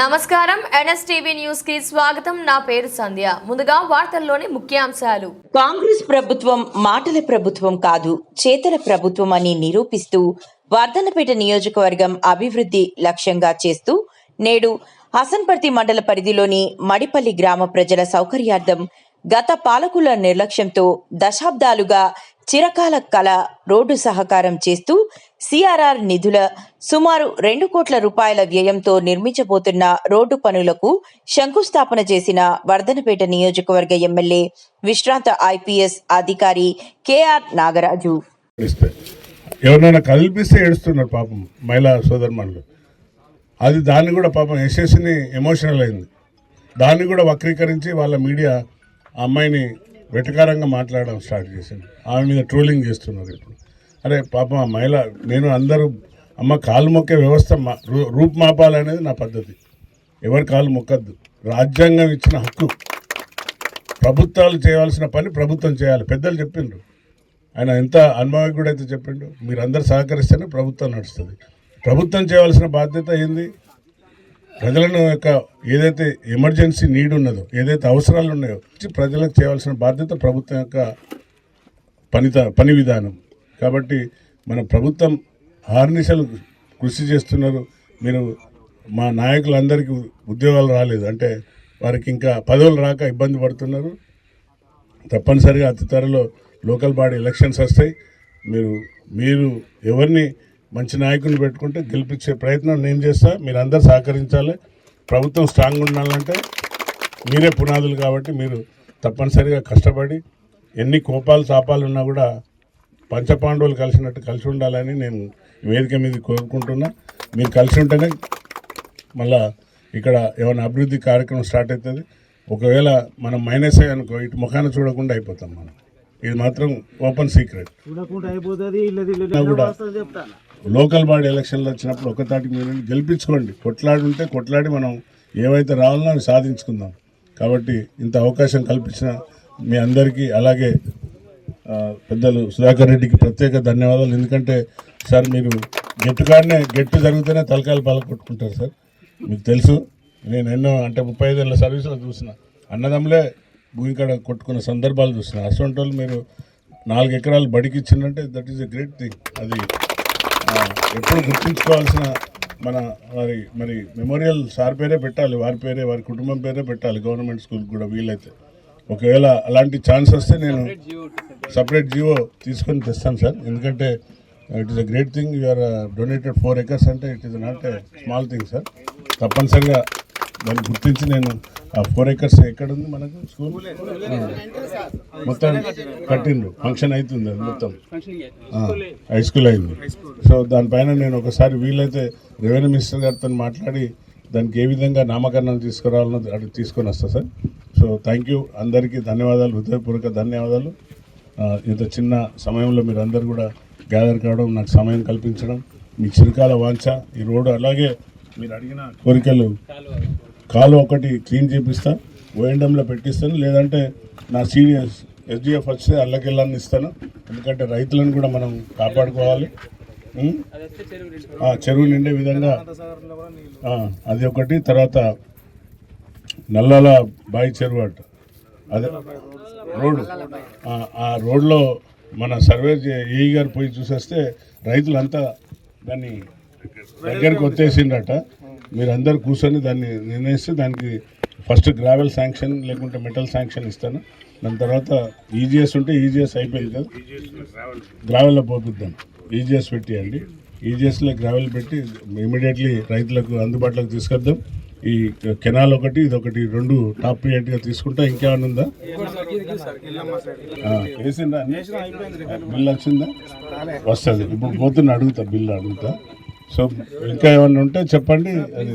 నమస్కారం. ఎన్ఎస్టీవీ న్యూస్కి స్వాగతం. నా పేరు సంధ్య. ముందుగా వార్తల్లోని ముఖ్యాంశాలు. కాంగ్రెస్ ప్రభుత్వం మాటల ప్రభుత్వం కాదు చేతల ప్రభుత్వం అని నిరూపిస్తూ వర్ధనపేట నియోజకవర్గం అభివృద్ధి లక్ష్యంగా చేస్తూ నేడు హసన్పర్తి మండల పరిధిలోని మడిపల్లి గ్రామ ప్రజల సౌకర్యార్థం గత పాలకుల నిర్లక్ష్యంతో దశాబ్దాలుగా చిరకాల కళ రోడ్డు సహకారం చేస్తూ సిఆర్ఆర్ నిధుల సుమారు రెండు కోట్ల రూపాయల వ్యయంతో నిర్మించబోతున్న రోడ్డు పనులకు శంకుస్థాపన చేసిన వర్ధనపేట నియోజకవర్గ ఎమ్మెల్యే విశ్రాంత ఐపీఎస్ అధికారి కెఆర్ నాగరాజు. ఎవరైనా కల్పిస్తే ఏడుస్తున్నారు పాపం మహిళా సోదరుమణులు. అది దాన్ని కూడా పాపం యశస్సుని ఎమోషనల్ అయింది. దాన్ని కూడా వక్రీకరించి వాళ్ళ మీడియా ఆ అమ్మాయిని వెటకారంగా మాట్లాడడం స్టార్ట్ చేసింది. ఆమె మీద ట్రోలింగ్ చేస్తున్నారు ఇప్పుడు. అరే పాపం ఆ మహిళ నేను అందరూ అమ్మ కాలు మొక్కే వ్యవస్థ మా రూపుమాపాలనేది నా పద్ధతి. ఎవరి కాలు మొక్కద్దు. రాజ్యాంగం ఇచ్చిన హక్కు. ప్రభుత్వాలు చేయవలసిన పని ప్రభుత్వం చేయాలి. పెద్దలు చెప్పిండ్రు. ఆయన ఎంత అనుభవజ్ఞుడైతే అయితే చెప్పిండు మీరందరూ సహకరిస్తేనే ప్రభుత్వం నడుస్తుంది. ప్రభుత్వం చేయవలసిన బాధ్యత ఏంది? ప్రజలను యొక్క ఏదైతే ఎమర్జెన్సీ నీడ్ ఉన్నదో ఏదైతే అవసరాలు ఉన్నాయో ప్రజలకు చేయవలసిన బాధ్యత ప్రభుత్వం యొక్క పనిత పని విధానం. కాబట్టి మన ప్రభుత్వం ఆర్నిశలు కృషి చేస్తున్నారు. మీరు మా నాయకులందరికీ ఉద్యోగాలు రాలేదు. అంటే వారికి ఇంకా పదవులు రాక ఇబ్బంది పడుతున్నారు. తప్పనిసరిగా అతి త్వరలో లోకల్ బాడీ ఎలక్షన్స్ వస్తాయి. మీరు మీరు ఎవరిని మంచి నాయకుని పెట్టుకుంటే గెలిపించే ప్రయత్నం నేను చేస్తా. మీరు అందరు సహకరించాలి. ప్రభుత్వం స్ట్రాంగ్ ఉండాలంటే మీరే పునాదులు కాబట్టి మీరు తప్పనిసరిగా కష్టపడి ఎన్ని కోపాలు తాపాలు ఉన్నా కూడా పంచపాండవులు కలిసినట్టు కలిసి ఉండాలని నేను వేదిక మీద కోరుకుంటున్నా. మీరు కలిసి ఉంటేనే మళ్ళా ఇక్కడ ఏమైనా అభివృద్ధి కార్యక్రమం స్టార్ట్ అవుతుంది. ఒకవేళ మనం మైనస్ అనుకో ఇటు ముఖాన్ని చూడకుండా అయిపోతాం మనం. ఇది మాత్రం ఓపెన్ సీక్రెట్ కూడా. లోకల్ బాడీ ఎలక్షన్లు వచ్చినప్పుడు ఒక మీరు గెలిపించుకోండి. కొట్లాడి ఉంటే కొట్లాడి మనం ఏవైతే రావాలనో అవి సాధించుకుందాం. కాబట్టి ఇంత అవకాశం కల్పించిన మీ అందరికీ అలాగే పెద్దలు సుధాకర్ రెడ్డికి ప్రత్యేక ధన్యవాదాలు. ఎందుకంటే సార్ మీరు గెట్టు కాడనే గెట్టు జరిగితేనే తలకాయలు పాలకొట్టుకుంటారు సార్. మీకు తెలుసు నేను ఎన్నో అంటే ముప్పై ఐదేళ్ళ సర్వీసులో చూసిన అన్నదమ్ములే భూమి కాడ కొట్టుకున్న సందర్భాలు చూసిన. అటువంటి వాళ్ళు మీరు నాలుగు ఎకరాలు బడికి ఇచ్చిందంటే that is a great thing అది ఎప్పుడు గుర్తుంచుకోవాల్సిన మన వారి మరి మెమోరియల్ సార్ పేరే పెట్టాలి వారి పేరే వారి కుటుంబం పేరే పెట్టాలి గవర్నమెంట్ స్కూల్ కూడా వీలైతే. ఒకవేళ అలాంటి ఛాన్స్ వస్తే నేను సపరేట్ జియో తీసుకొని తెస్తాను సార్. ఎందుకంటే it is a great thing you are donated four acres అంటే it is not a small thing sir తప్పనిసరిగా దాన్ని గుర్తించి నేను ఆ ఫోర్ ఎకర్స్ ఎక్కడ ఉంది మనకు? స్కూల్? మొత్తం కట్టిండ్రు. ఫంక్షన్ అవుతుంది అది మొత్తం. హై స్కూల్ అయింది. సో దానిపైన నేను ఒకసారి వీలైతే రెవెన్యూ మినిస్టర్ గారితో మాట్లాడి దానికి ఏ విధంగా నామకరణం తీసుకురావాలనో అటు తీసుకొని వస్తా సార్. So thank you. అందరికీ ధన్యవాదాలు. హృదయపూర్వక ధన్యవాదాలు. ఇంత చిన్న సమయంలో మీరు అందరు కూడా గ్యాదర్ కావడం నాకు సమయం కల్పించడం మీ చిరకాల వాంఛ ఈ రోడ్డు అలాగే మీరు అడిగిన కోరికలు కాలు ఒకటి క్లీన్ చేపిస్తా ఓఎండంలో పెట్టిస్తాను. లేదంటే నా సీనియర్స్ ఎస్డిఎఫ్ వస్తే అల్లకెళ్ళాన్ని ఇస్తాను. ఎందుకంటే రైతులను కూడా మనం కాపాడుకోవాలి. ఆ, చెరువు నిండే విధంగా అది ఒకటి. తర్వాత నల్లాల బాయి చెరువు అట. అదే రోడ్డు. ఆ, రోడ్లో మన సర్వే చే- ఏఈ గారు పోయి చూసేస్తే రైతులంతా దాన్ని దగ్గరికి వచ్చేసిండట. మీరందరూ కూర్చొని దాన్ని నిర్ణయిస్తే దానికి ఫస్ట్ గ్రావెల్ శాంక్షన్ లేకుంటే మెటల్ శాంక్షన్ ఇస్తాను. దాని తర్వాత ఈజీఎస్ ఉంటే ఈజీఎస్ అయిపోయింది కదా. గ్రావెల్లో పోపిద్దాం. ఈజీఎస్ పెట్టియండి. ఈజీఎస్లో గ్రావెల్ పెట్టి ఇమీడియట్లీ రైతులకు అందుబాటులోకి తీసుకొద్దాం. ఈ కెనాల్ ఒకటి ఇది ఒకటి రెండు టాప్ ప్రియారిటీగా తీసుకుంటా. ఇంకేమైనా ఉందా? వేసిందా? బిల్ వచ్చిందా? వస్తుంది. ఇప్పుడు పోతున్న అడుగుతా బిల్ అడుగుతా. సో ఇంకా ఏమన్నా ఉంటే చెప్పండి. అది